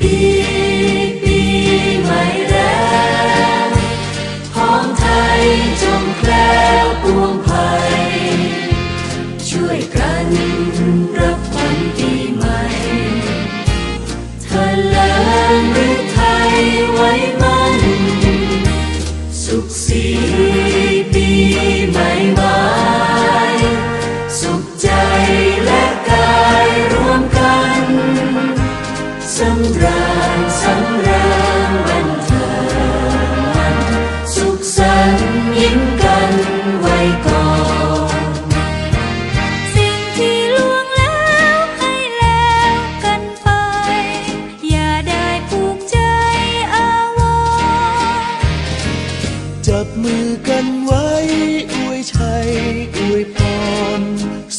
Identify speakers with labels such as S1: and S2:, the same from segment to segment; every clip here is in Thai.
S1: ปีปีใหม่แล้วของไทยจงแคลปวงภัยช่วยกันำราญสำราวันเธอซุขสันยิ้มกันไว้ก่อน
S2: สิ่งที่ล่วงแล้วให้แล้วกันไป อย่าได้ผูกใจอาวร
S3: จับมือกันไว้อวยชัอวยพร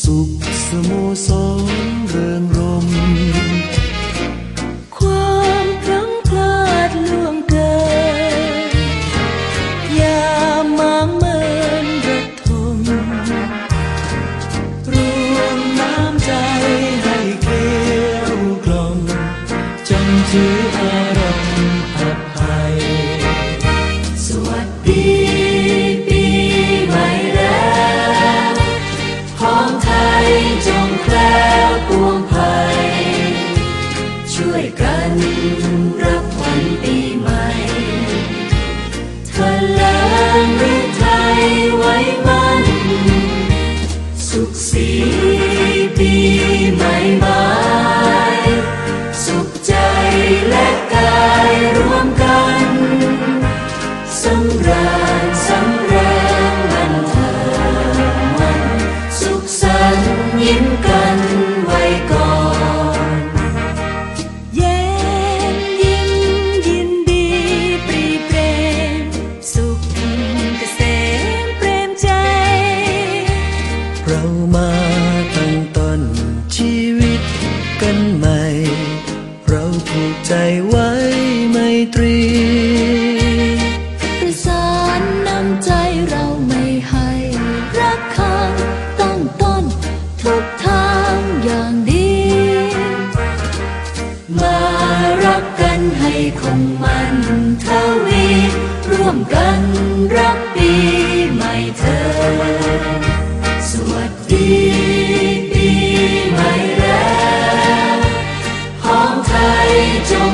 S3: สุขสโมสร
S1: you. ประสานน้ำ
S2: ใจเราไม่ให้ รักค้งตั้งต้น ทุกทางอย่างดี
S1: มารักกันให้คงมันทวี ร่วมกันรักปีใหม่เธอ สวัสดีปีใหม่แล้วหอมไทยจง